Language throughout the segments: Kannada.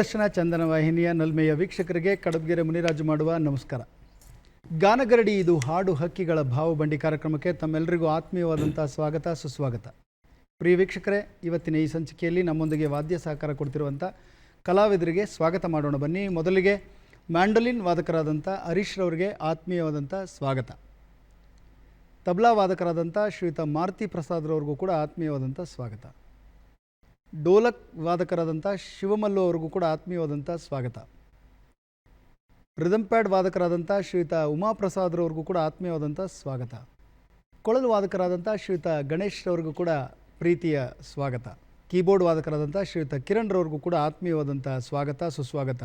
ದೂರದರ್ಶನ ಚಂದನ ವಾಹಿನಿಯ ನಲ್ಮೆಯ ವೀಕ್ಷಕರಿಗೆ ಕಡಬ್ಗೆರೆ ಮುನಿರಾಜು ಮಾಡುವ ನಮಸ್ಕಾರ. ಗಾನಗರಡಿ ಇದು ಹಾಡು ಹಕ್ಕಿಗಳ ಭಾವಬಂಡಿ ಕಾರ್ಯಕ್ರಮಕ್ಕೆ ತಮ್ಮೆಲ್ಲರಿಗೂ ಆತ್ಮೀಯವಾದಂಥ ಸ್ವಾಗತ, ಸುಸ್ವಾಗತ. ಪ್ರಿಯ ವೀಕ್ಷಕರೇ, ಇವತ್ತಿನ ಈ ಸಂಚಿಕೆಯಲ್ಲಿ ನಮ್ಮೊಂದಿಗೆ ವಾದ್ಯ ಸಹಕಾರ ಕೊಡ್ತಿರುವಂಥ ಕಲಾವಿದರಿಗೆ ಸ್ವಾಗತ ಮಾಡೋಣ. ಬನ್ನಿ, ಮೊದಲಿಗೆ ಮ್ಯಾಂಡಲಿನ್ ವಾದಕರಾದಂಥ ಹರೀಶ್ ರವರಿಗೆ ಆತ್ಮೀಯವಾದಂಥ ಸ್ವಾಗತ. ತಬ್ಲಾ ವಾದಕರಾದಂಥ ಶ್ರೀಯುತ ಮಾರುತಿ ಪ್ರಸಾದ್ರವ್ರಿಗೂ ಕೂಡ ಆತ್ಮೀಯವಾದಂಥ ಸ್ವಾಗತ. ಡೋಲಕ್ ವಾದಕರಾದಂಥ ಶಿವಮಲ್ಲು ಅವ್ರಿಗೂ ಕೂಡ ಆತ್ಮೀಯವಾದಂಥ ಸ್ವಾಗತ. ರಿದಮ್ ಪ್ಯಾಡ್ ವಾದಕರಾದಂಥ ಶ್ರೀಯುತ ಉಮಾಪ್ರಸಾದ್ರವ್ರಿಗೂ ಕೂಡ ಆತ್ಮೀಯವಾದಂಥ ಸ್ವಾಗತ. ಕೊಳಲು ವಾದಕರಾದಂಥ ಶ್ರೀಯುತ ಗಣೇಶ್ ರವ್ರಿಗೂ ಕೂಡ ಪ್ರೀತಿಯ ಸ್ವಾಗತ. ಕೀಬೋರ್ಡ್ ವಾದಕರಾದಂಥ ಶ್ರೀಯುತ ಕಿರಣ್ ರವ್ರಿಗೂ ಕೂಡ ಆತ್ಮೀಯವಾದಂಥ ಸ್ವಾಗತ, ಸುಸ್ವಾಗತ.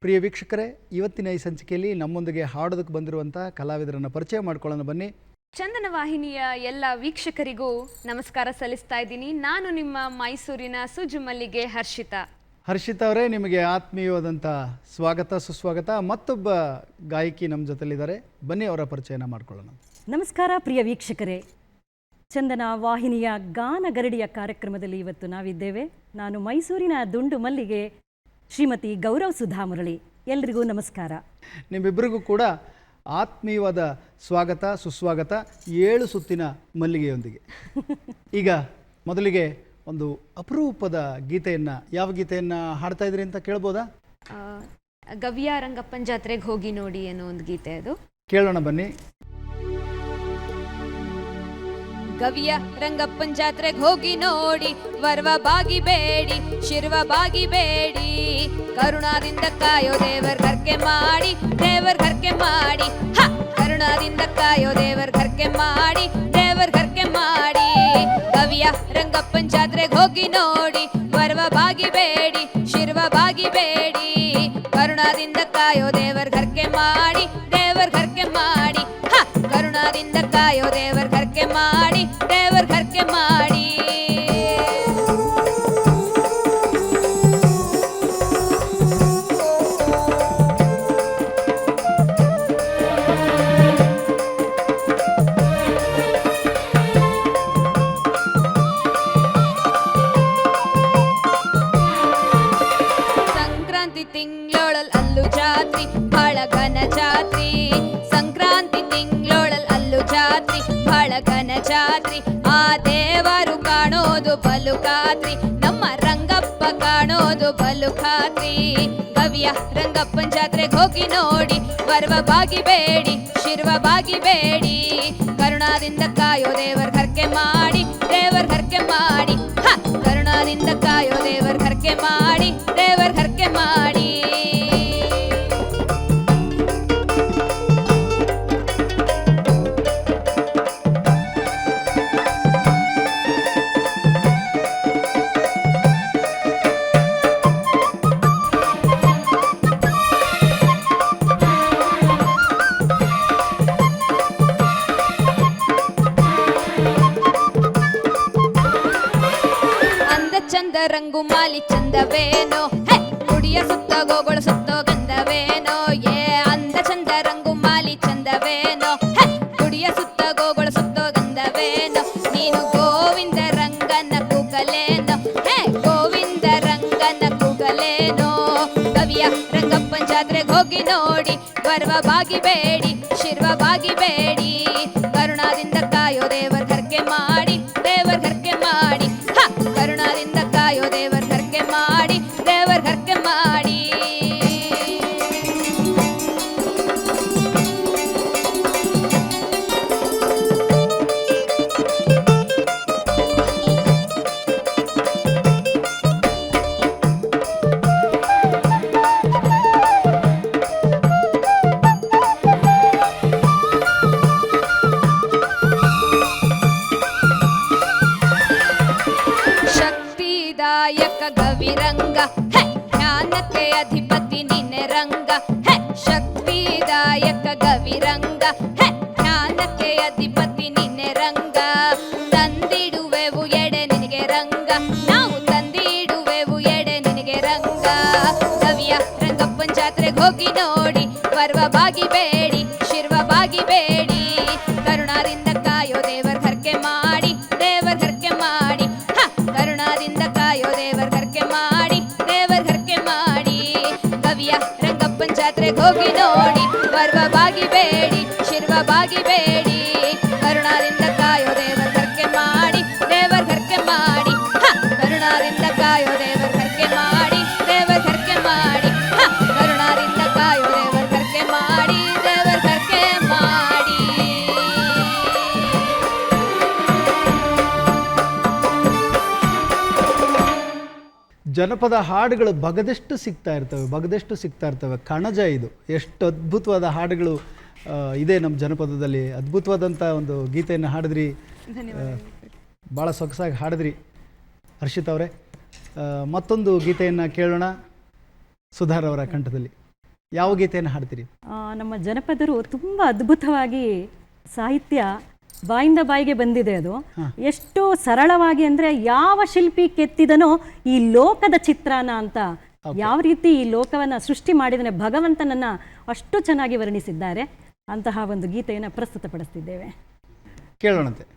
ಪ್ರಿಯ ವೀಕ್ಷಕರೇ, ಇವತ್ತಿನ ಈ ಸಂಚಿಕೆಯಲ್ಲಿ ನಮ್ಮೊಂದಿಗೆ ಹಾಡೋದಕ್ಕೆ ಬಂದಿರುವಂಥ ಕಲಾವಿದರನ್ನು ಪರಿಚಯ ಮಾಡ್ಕೊಳ್ಳೋಣ ಬನ್ನಿ. ಚಂದನ ವಾಹಿನಿಯ ಎಲ್ಲ ವೀಕ್ಷಕರಿಗೂ ನಮಸ್ಕಾರ ಸಲ್ಲಿಸ್ತಾ ಇದ್ದೀನಿ. ನಾನು ನಿಮ್ಮ ಮೈಸೂರಿನ ಸುಜು ಮಲ್ಲಿಗೆ ಹರ್ಷಿತಾ. ಹರ್ಷಿತ್ ಅವರೇ ನಿಮಗೆ ಆತ್ಮೀಯವಾದಂಥ ಸ್ವಾಗತ ಸುಸ್ವಾಗತ. ಮತ್ತೊಬ್ಬ ಗಾಯಕಿ ನಮ್ಮ ಜೊತೆಲಿದ್ದಾರೆ. ಬನ್ನಿ ಅವರ ಪರಿಚಯನ ಮಾಡ್ಕೊಳ್ಳೋಣ. ನಮಸ್ಕಾರ ಪ್ರಿಯ ವೀಕ್ಷಕರೇ. ಚಂದನ ವಾಹಿನಿಯ ಗಾನಗರಡಿಯ ಕಾರ್ಯಕ್ರಮದಲ್ಲಿ ಇವತ್ತು ನಾವಿದ್ದೇವೆ. ನಾನು ಮೈಸೂರಿನ ದುಂಡು ಮಲ್ಲಿಗೆ ಶ್ರೀಮತಿ ಗೌರವ್ ಸುಧಾ ಮುರಳಿ ಎಲ್ರಿಗೂ ನಮಸ್ಕಾರ. ನಿಮ್ಮಿಬ್ಬರಿಗೂ ಕೂಡ ಆತ್ಮೀಯವಾದ ಸ್ವಾಗತ ಸುಸ್ವಾಗತ ಏಳು ಸುತ್ತಿನ ಮಲ್ಲಿಗೆಯೊಂದಿಗೆ. ಈಗ ಮೊದಲಿಗೆ ಒಂದು ಅಪರೂಪದ ಗೀತೆಯನ್ನು ಯಾವ ಗೀತೆಯನ್ನು ಹಾಡ್ತಾ ಇದ್ರಿ ಅಂತ ಕೇಳ್ಬೋದಾ? ಗವ್ಯ ರಂಗಪ್ಪನ ಜಾತ್ರೆಗೆ ಹೋಗಿ ನೋಡಿ ಅನ್ನೋ ಒಂದು ಗೀತೆ ಅದು. ಕೇಳೋಣ ಬನ್ನಿ. ಗವಿಯ ರಂಗಪ್ಪನ ಜಾತ್ರೆಗೆ ಹೋಗಿ ನೋಡಿ, ವರ್ವ ಬಾಗಿ ಬೇಡಿ, ಶಿರ್ವ ಬಾಗಿ ಬೇಡಿ. ಕರುಣಾದಿಂದ ಕಾಯೋ ದೇವರ್ ಘರ್ಕೆ ಮಾಡಿ, ದೇವರ್ ಘರ್ಕೆ ಮಾಡಿ. ಹ! ಕರುಣಾದಿಂದ ಕಾಯೋ ದೇವರ್ ಘರ್ಕೆ ಮಾಡಿ, ದೇವರ್ ಘರ್ಕೆ ಮಾಡಿ. ಗವಿಯ ರಂಗಪ್ಪನ ಜಾತ್ರೆಗೆ ಹೋಗಿ ನೋಡಿ, ವರ್ವ ಬಾಗಿ ಬೇಡಿ, ಶಿರ್ವ ಬಾಗಿ ಬೇಡಿ. ಕರುಣಾದಿಂದ ಕಾಯೋ ದೇವರ್ ಘರ್ಕೆ ಮಾಡಿ, ದೇವರ್ ಘರ್ಕೆ ಮಾಡಿ. ಹ! ಕರುಣಾದಿಂದ ಕಾಯೋ ದೇವರ್ ಘರ್ಕೆ ಮಾಡಿ. ದೇವರ್ ಮಾಡಿ. ಸಂಕ್ರಾಂತಿ ತಿಂಗಳೊಳಲ್ ಅಲ್ಲು ಜಾತ್ರಿ ಬಹಳ ಘನ ಜಾತ್ರಿ. ಬಲು ಖಾತ್ರಿ. ಗವಿಯ ರಂಗಪ್ಪನ ಜಾತ್ರೆಗೆ ಹೋಗಿ ನೋಡಿ ವರ್ವ ಬಾಗಿಬೇಡಿ ಶಿರ್ವ ಬಾಗಿಬೇಡಿ ಕರುಣಾದಿಂದ ಕಾಯೋ ದೇವರ್ ಕರ್ಕೆ ಮಾಡಿ, ದೇವರ್ ಕರ್ಕೆ ಮಾಡಿ! ಕರುಣಾದಿಂದ ಕಾಯೋ ದೇವರ್ ಕರ್ಕೆ ಮಾಡಿ. ರಂಗು ಮಾಲಿ ಚಂದವೇನೋ ಹೇ ಕುಡಿಯ ಸುತ್ತ ಗೋಗಳ ಸುತ್ತೋ ಗಂಧವೇನೋ ಏ ಅಂದ ಚಂದ ರಂಗು ಮಾಲಿ ಚಂದವೇನೋ ಹೇ ಕುಡಿಯ ಸುತ್ತ ಗೋಗಳ ಸುತ್ತೋ ಗಂಧವೇನೋ ನೀನು ಗೋವಿಂದ ರಂಗನ ಕೂಗಲೇನೋ ಹೇ ಗೋವಿಂದ ರಂಗನ ಕೂಗಲೇನೋ ಕವಿಯ ರಂಗಪ್ಪನ ಜಾತ್ರೆಗೆ ಹೋಗಿ ನೋಡಿ ಗರ್ವ ಬಾಗಿ ಬೇಡಿ ಶಿರ್ವ ಬಾಗಿ ಶಿರ್ವಬಾಗಿಬೇಡಿ ಶಿರ್ವಬಾಗಿಬೇಡಿ ಕರುಣಾದಿಂದ ಕಾಯೋ ದೇವರ್ ಘರ್ಕೆ ಮಾಡಿ, ದೇವರ ಘರ್ಕೆ ಮಾಡಿ. ಹ ಕರುಣಾದಿಂದ ಕಾಯೋ ದೇವರ್ ಘರ್ಕೆ ಮಾಡಿ, ದೇವರ ಘರ್ಕೆ ಮಾಡಿ. ಕವಿಯ ರಂಗಪ್ಪನ ಜಾತ್ರೆಗೆ ಹೋಗಿ ನೋಡಿ ಬರ್ವ ಬಾಗಿಬೇಡಿ ಶಿರ್ವ ಬಾಗಿಬೇಡಿ ಜನಪದ ಹಾಡುಗಳು ಬಗದೆಷ್ಟು ಸಿಗ್ತಾ ಇರ್ತವೆ ಬಗದೆಷ್ಟು ಸಿಗ್ತಾ ಇರ್ತವೆ. ಕಣಜ ಇದು. ಎಷ್ಟು ಅದ್ಭುತವಾದ ಹಾಡುಗಳು ಇದೆ ನಮ್ಮ ಜನಪದದಲ್ಲಿ. ಅದ್ಭುತವಾದಂಥ ಒಂದು ಗೀತೆಯನ್ನು ಹಾಡಿದ್ರಿ. ಭಾಳ ಸೊಗಸಾಗಿ ಹಾಡಿದ್ರಿ. ಹರ್ಷಿತ್ ಅವರೇ ಮತ್ತೊಂದು ಗೀತೆಯನ್ನು ಕೇಳೋಣ. ಸುಧಾರ್ ಅವರ ಕಂಠದಲ್ಲಿ. ಯಾವ ಗೀತೆಯನ್ನು ಹಾಡ್ತೀರಿ? ನಮ್ಮ ಜನಪದರು ತುಂಬ ಅದ್ಭುತವಾಗಿ ಸಾಹಿತ್ಯ ಬಾಯಿಂದ ಬಾಯಿಗೆ ಬಂದಿದೆ ಅದು. ಎಷ್ಟು ಸರಳವಾಗಿ ಅಂದ್ರೆ ಯಾವ ಶಿಲ್ಪಿ ಕೆತ್ತಿದನೋ ಈ ಲೋಕದ ಚಿತ್ರಾನ ಅಂತ. ಯಾವ ರೀತಿ ಈ ಲೋಕವನ್ನ ಸೃಷ್ಟಿ ಮಾಡಿದನೆ ಭಗವಂತನನ್ನ ಅಷ್ಟು ಚೆನ್ನಾಗಿ ವರ್ಣಿಸಿದ್ದಾರೆ. ಅಂತಹ ಒಂದು ಗೀತೆಯನ್ನು ಪ್ರಸ್ತುತಪಡಿಸ್ತಿದ್ದೇವೆ. ಕೇಳೋಣಂತೆ.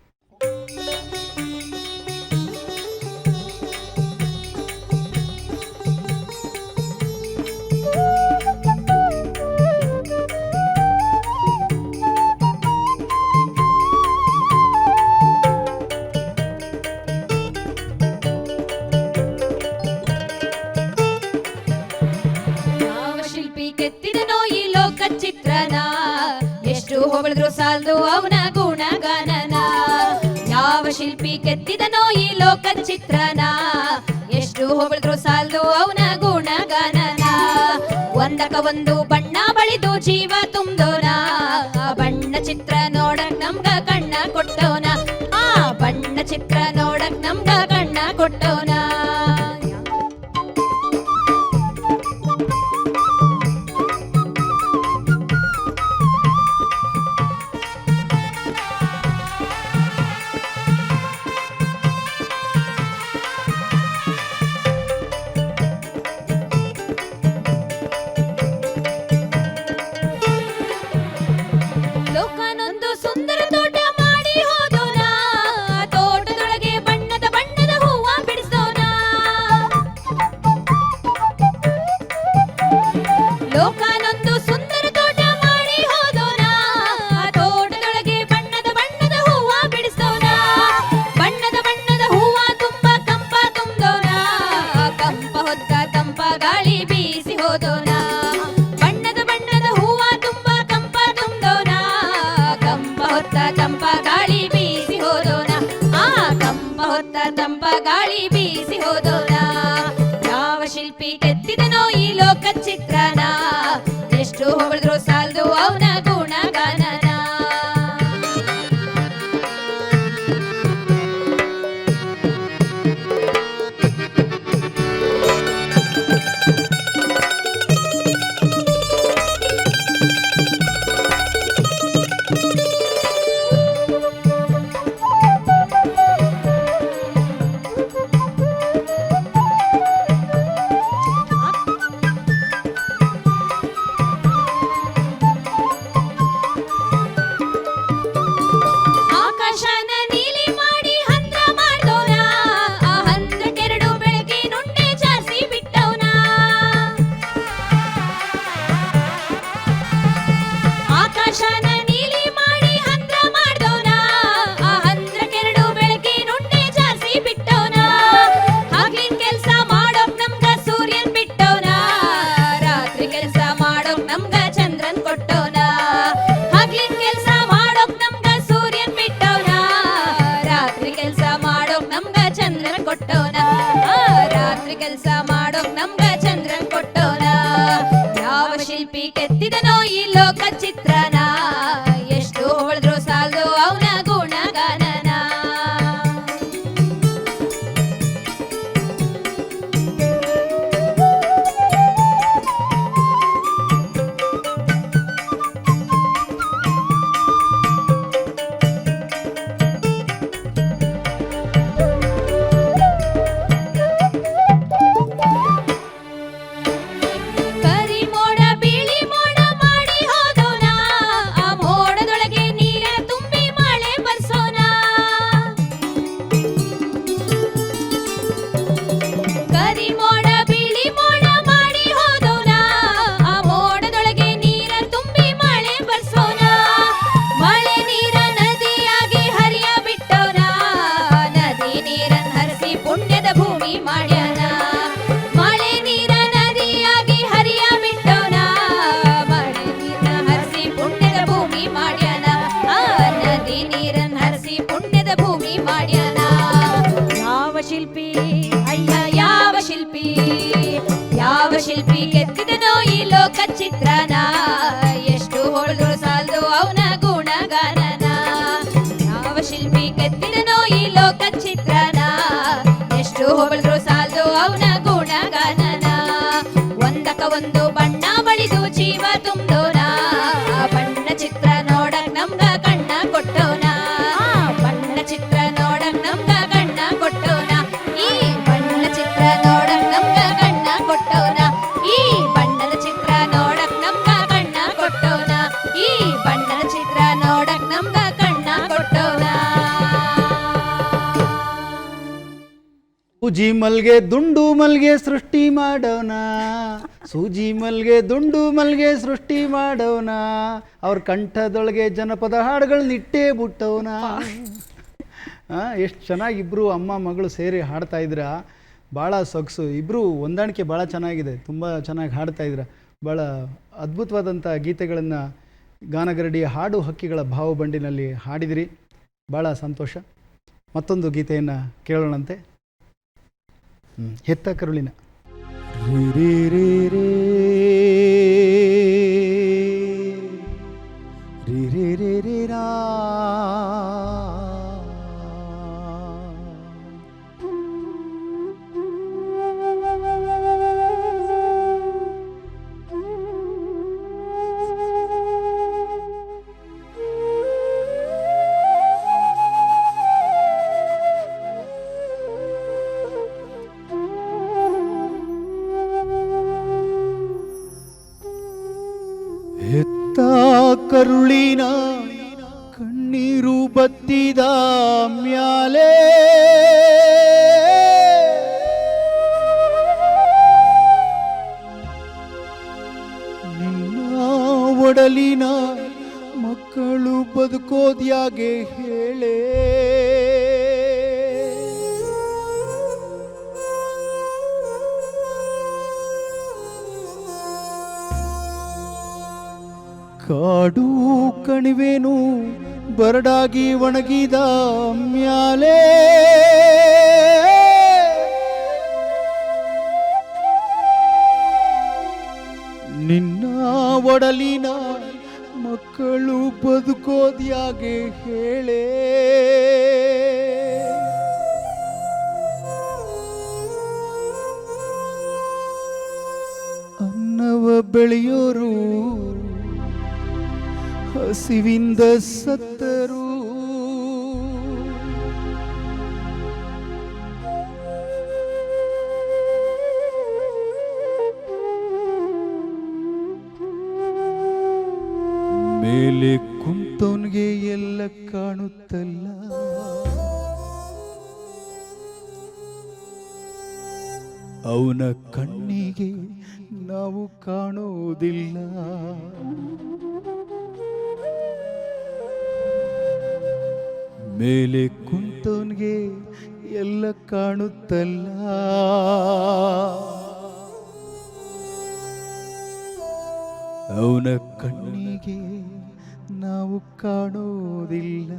ಈ ಲೋಕ ಚಿತ್ರನ. ಎಷ್ಟು ಹೊಗಳಿದ್ರು ಸಾಲದು ಅವನ ಗುಣಗಾನನ. ಒಂದಕ ಒಂದು ಬಣ್ಣ ಬಳಿದು ಜೀವ ತುಂಬೋನ ಬಣ್ಣ ಚಿತ್ರ ನೋಡಕ್ ನಮ್ಗ ಕಣ್ಣ ಕೊಟ್ಟೋನ. ರುದ್ರನಾ ಸೂಜಿ ಮಲ್ಗೆ ದುಂಡು ಮಲ್ಗೆ ಸೃಷ್ಟಿ ಮಾಡೋಣ. ಸೂಜಿ ಮಲ್ಗೆ ದುಂಡು ಮಲ್ಗೆ ಸೃಷ್ಟಿ ಮಾಡೋಣ. ಅವ್ರ ಕಂಠದೊಳಗೆ ಜನಪದ ಹಾಡುಗಳನ್ನ ಇಟ್ಟೇ ಬಿಟ್ಟವನ. ಎಷ್ಟು ಚೆನ್ನಾಗಿ ಇಬ್ಬರು ಅಮ್ಮ ಮಗಳು ಸೇರಿ ಹಾಡ್ತಾ ಇದ್ರ. ಭಾಳ ಸೊಗಸು. ಇಬ್ಬರು ಹೊಂದಾಣಿಕೆ ಭಾಳ ಚೆನ್ನಾಗಿದೆ. ತುಂಬ ಚೆನ್ನಾಗಿ ಹಾಡ್ತಾ ಇದ್ರ. ಭಾಳ ಅದ್ಭುತವಾದಂಥ ಗೀತೆಗಳನ್ನು ಗಾನಗರಡಿ ಹಾಡು ಹಕ್ಕಿಗಳ ಭಾವಬಂಡಿನಲ್ಲಿ ಹಾಡಿದಿರಿ. ಭಾಳ ಸಂತೋಷ. ಮತ್ತೊಂದು ಗೀತೆಯನ್ನು ಕೇಳೋಣಂತೆ. ಹೆತ್ತ ಕರುಳಿನ. ಕರುಳಿನ ಕಣ್ಣೀರು ಬತ್ತಿದ ಮ್ಯಾಲೆ. ನಿನ್ನ ಒಡಲಿನ ಮಕ್ಕಳು ಬದುಕೋದ್ಯಾಗೆ ಹೇಳೇ. ಕಾಡು ಕಣಿವೇನು ಬರಡಾಗಿ ಒಣಗಿದ ಮ್ಯಾಲೆ. ನಿನ್ನ ಒಡಲಿನ ಮಕ್ಕಳು ಬದುಕೋದ್ಯಾಗೆ ಹೇಳೇ. ಅನ್ನವ ಬೆಳೆಯೋರು சிவிந்த சத்த ಮೇಲೆ ಕುಂತವನಿಗೆ ಎಲ್ಲ ಕಾಣುತ್ತಲ್ಲ. ಅವನ ಕಣ್ಣಿಗೆ ನಾವು ಕಾಣೋದಿಲ್ಲ.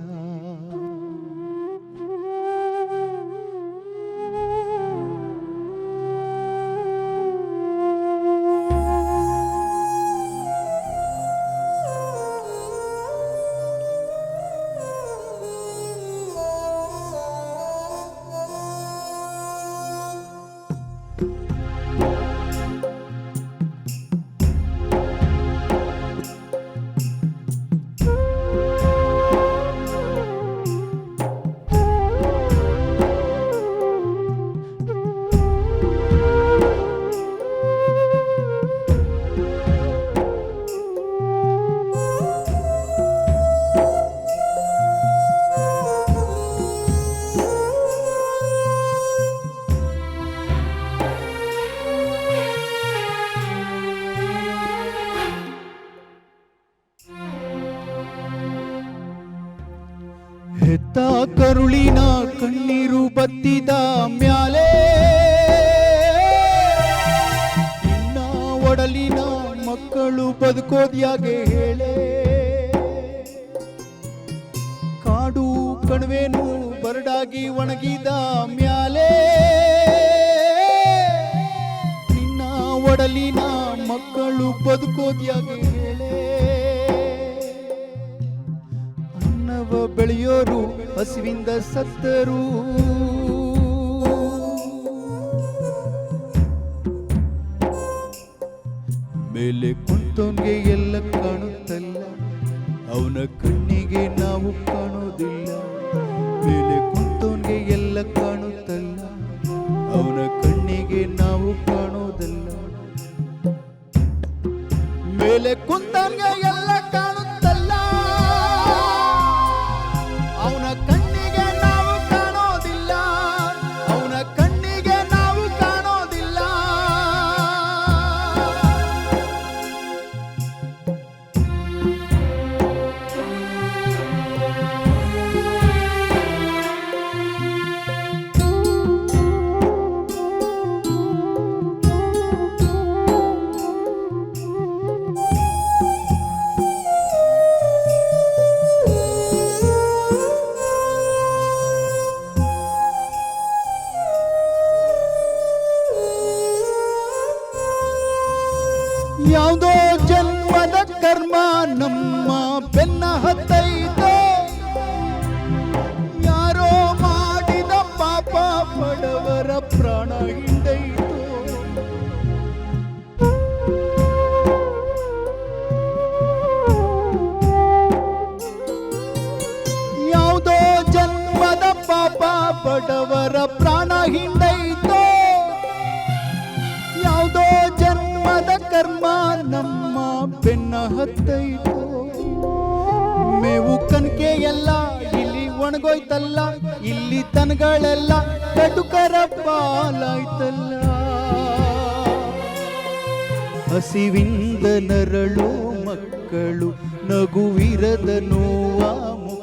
ಕಣಿವೇನು ಬರಡಾಗಿ ಒಣಗಿದ ಮ್ಯಾಲೆ? ನಿನ್ನ ಒಡಲಿನ ಮಕ್ಕಳು ಬದುಕೋದ್ಯಾಗೆ ಹೇಳೆ ಅನ್ನವ ಬೆಳೆಯೋರು ಹಸಿವಿಂದ ಸತ್ತರು. ಮೇಲೆ ಕುಂತವನ್ಗೆ ಎಲ್ಲ ಕಾಣುತ್ತಲ್ಲ, ಅವನ ಕಣ್ಣಿಗೆ ನಾವು Ele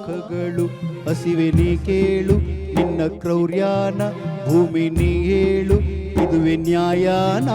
ಮುಖಗಳು ಹಸಿವೆ ನೀ ಕೇಳು ನಿನ್ನ ಕ್ರೌರ್ಯಾನ ಭೂಮಿ ನೀ ಹೇಳು ಇದುವೆ ನ್ಯಾಯನ.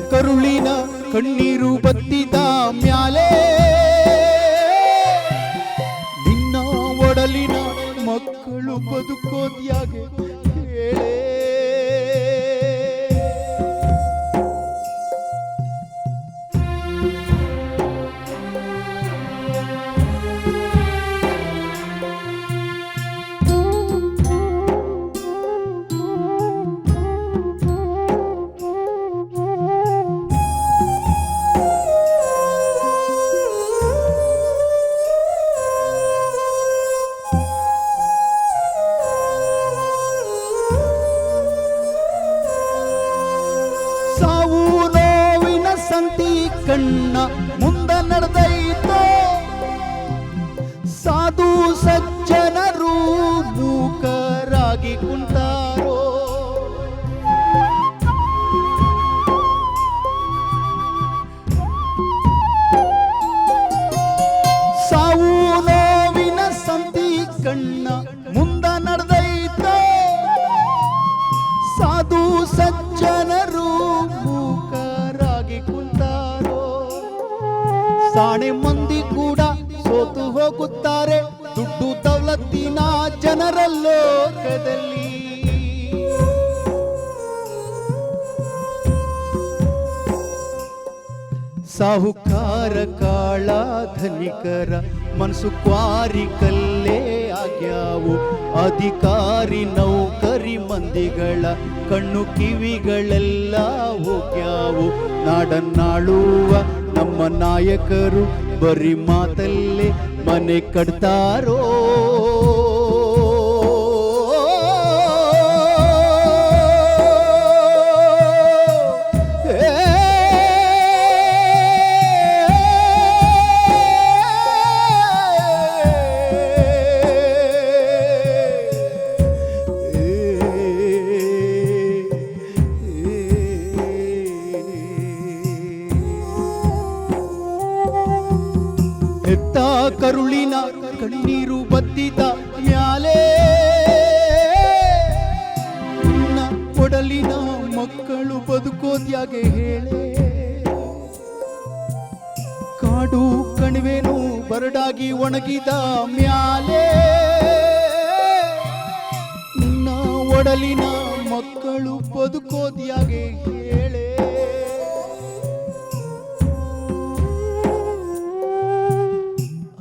ಕರುಳಿನ ಕಣ್ಣೀರು ಬತ್ತಿದ ಮ್ಯಾಲೆ ನಿನ್ನ ಒಡಲಿನ ಮಕ್ಕಳು ಬದುಕೋದ್ಯಾಗೆ? ಕಣ್ಣು ಕಿವಿಗಳೆಲ್ಲ ಹೋಗ್ಯಾವು. ನಾಡನ್ನಾಳುವ ನಮ್ಮ ನಾಯಕರು ಬರೀ ಮಾತಲ್ಲೇ ಮನೆ ಕಟ್ತಾರೋ ಒಡಲಿನ ಮಕ್ಕಳು ಬದುಕೋದ್ಯಾಗೆ ಹೇಳೆ. ಕಾಡು ಕಣಿವೆನು ಬರಡಾಗಿ ಒಣಗಿದ ಮ್ಯಾಲೆ. ನಿನ್ನ ಒಡಲಿನ ಮಕ್ಕಳು ಬದುಕೋದ್ಯಾಗೆ ಹೇಳೆ.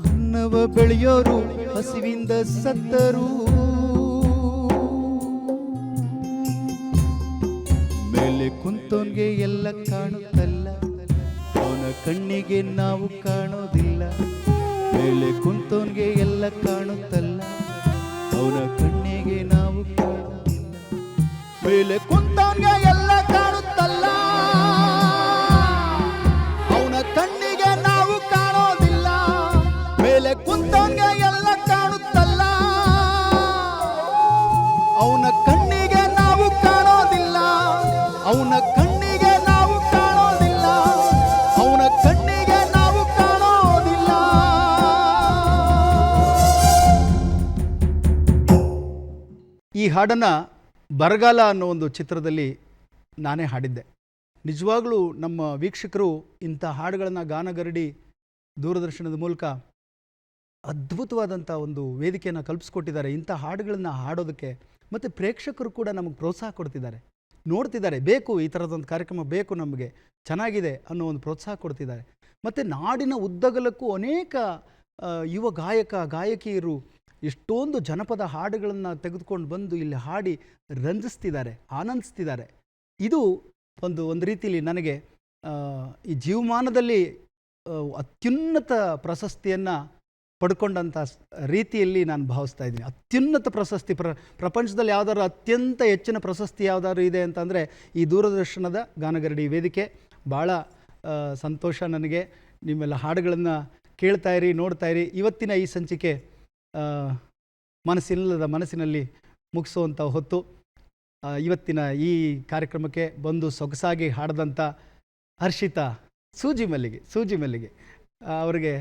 ಅನ್ನವ ಬೆಳೆಯೋರು ಹಸಿವಿಂದ ಸತ್ತರು ಕುಂತೋನ್ಗೆ ಎಲ್ಲ ಕಾಣುತ್ತಲ್ಲ. ಅವನ ಕಣ್ಣಿಗೆ ನಾವು ಕಾಣೋದಿಲ್ಲ. ಮೇಲೆ ಕುಂತೋನ್ಗೆ ಎಲ್ಲ ಕಾಣುತ್ತಲ್ಲ. ಅವನ ಕಣ್ಣಿಗೆ ನಾವು ಕಾಣೋದಿಲ್ಲ. ಮೇಲೆ ಕುಂತವನ್ಗೆ ಎಲ್ಲ ಹಾಡನ್ನು ಬರಗಾಲ ಅನ್ನೋ ಒಂದು ಚಿತ್ರದಲ್ಲಿ ನಾನೇ ಹಾಡಿದ್ದೆ. ನಿಜವಾಗ್ಲೂ ನಮ್ಮ ವೀಕ್ಷಕರು ಇಂಥ ಹಾಡುಗಳನ್ನು ಗಾನಗರಡಿ ದೂರದರ್ಶನದ ಮೂಲಕ ಅದ್ಭುತವಾದಂಥ ಒಂದು ವೇದಿಕೆಯನ್ನು ಕಲ್ಪಿಸ್ಕೊಟ್ಟಿದ್ದಾರೆ. ಇಂಥ ಹಾಡುಗಳನ್ನು ಹಾಡೋದಕ್ಕೆ ಮತ್ತು ಪ್ರೇಕ್ಷಕರು ಕೂಡ ನಮಗೆ ಪ್ರೋತ್ಸಾಹ ಕೊಡ್ತಿದ್ದಾರೆ. ನೋಡ್ತಿದ್ದಾರೆ, ಬೇಕು ಈ ಥರದೊಂದು ಕಾರ್ಯಕ್ರಮ ಬೇಕು ನಮಗೆ, ಚೆನ್ನಾಗಿದೆ ಅನ್ನೋ ಒಂದು ಪ್ರೋತ್ಸಾಹ ಕೊಡ್ತಿದ್ದಾರೆ. ಮತ್ತು ನಾಡಿನ ಉದ್ದಗಲಕ್ಕೂ ಅನೇಕ ಯುವ ಗಾಯಕ, ಗಾಯಕಿಯರು ಎಷ್ಟೊಂದು ಜನಪದ ಹಾಡುಗಳನ್ನು ತೆಗೆದುಕೊಂಡು ಬಂದು ಇಲ್ಲಿ ಹಾಡಿ ರಂಜಿಸ್ತಿದ್ದಾರೆ, ಆನಂದಿಸ್ತಿದ್ದಾರೆ. ಇದು ಒಂದು ಒಂದು ರೀತಿಯಲ್ಲಿ ನನಗೆ ಈ ಜೀವಮಾನದಲ್ಲಿ ಅತ್ಯುನ್ನತ ಪ್ರಶಸ್ತಿಯನ್ನು ಪಡ್ಕೊಂಡಂಥ ರೀತಿಯಲ್ಲಿ ನಾನು ಭಾವಿಸ್ತಾ ಇದ್ದೀನಿ. ಅತ್ಯುನ್ನತ ಪ್ರಶಸ್ತಿ, ಪ್ರ, ಪ್ರಪಂಚದಲ್ಲಿ ಯಾವ್ದಾದ್ರು ಅತ್ಯಂತ ಹೆಚ್ಚಿನ ಪ್ರಶಸ್ತಿ ಯಾವ್ದಾದ್ರು ಇದೆ ಅಂತಂದರೆ, ಈ ದೂರದರ್ಶನದ ಗಾನಗರಡಿ ವೇದಿಕೆ. ಭಾಳ ಸಂತೋಷ ನನಗೆ. ನಿಮ್ಮೆಲ್ಲ ಹಾಡುಗಳನ್ನು ಕೇಳ್ತಾ ಇರಿ, ನೋಡ್ತಾ ಇರಿ. ಇವತ್ತಿನ ಈ ಸಂಚಿಕೆ ಮನಸ್ಸಿಲ್ಲದ ಮನಸ್ಸಿನಲ್ಲಿ ಮುಗಿಸುವಂಥ ಹೊತ್ತು ಇವತ್ತಿನ ಈ ಕಾರ್ಯಕ್ರಮಕ್ಕೆ ಬಂದು ಸೊಗಸಾಗಿ ಹಾಡಿದಂಥ ಹರ್ಷಿತಾ, ಸೂಜಿ ಮಲ್ಲಿಗೆ ಸೂಜಿ ಮಲ್ಲಿಗೆ ಅವರಿಗೆ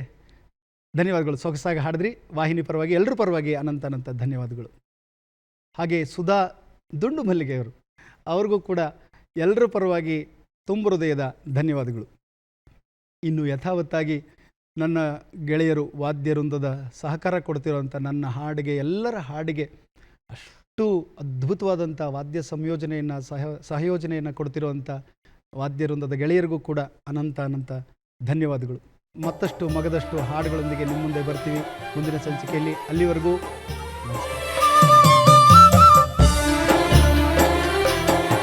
ಧನ್ಯವಾದಗಳು. ಸೊಗಸಾಗಿ ಹಾಡಿದ್ರಿ. ವಾಹಿನಿ ಪರವಾಗಿ ಎಲ್ಲರ ಪರವಾಗಿ ಅನಂತ ಅನಂತ ಧನ್ಯವಾದಗಳು. ಹಾಗೆ ಸುಧಾ ದುಂಡು ಮಲ್ಲಿಗೆಯವರು, ಅವ್ರಿಗೂ ಕೂಡ ಎಲ್ಲರ ಪರವಾಗಿ ತುಂಬ ಹೃದಯದ ಧನ್ಯವಾದಗಳು. ಇನ್ನು ಯಥಾವತ್ತಾಗಿ ನನ್ನ ಗೆಳೆಯರು ವಾದ್ಯವೃಂದದ ಸಹಕಾರ ಕೊಡ್ತಿರುವಂಥ ನನ್ನ ಹಾಡಿಗೆ, ಎಲ್ಲರ ಹಾಡಿಗೆ ಅಷ್ಟು ಅದ್ಭುತವಾದಂಥ ವಾದ್ಯ ಸಂಯೋಜನೆಯನ್ನು, ಸಹ, ಸಹಯೋಜನೆಯನ್ನು ಕೊಡ್ತಿರುವಂಥ ವಾದ್ಯವೃಂದದ ಗೆಳೆಯರಿಗೂ ಕೂಡ ಅನಂತ ಅನಂತ ಧನ್ಯವಾದಗಳು. ಮತ್ತಷ್ಟು ಮಗದಷ್ಟು ಹಾಡುಗಳೊಂದಿಗೆ ನಿಮ್ಮ ಮುಂದೆ ಬರ್ತೀವಿ ಮುಂದಿನ ಸಂಚಿಕೆಯಲ್ಲಿ. ಅಲ್ಲಿವರೆಗೂ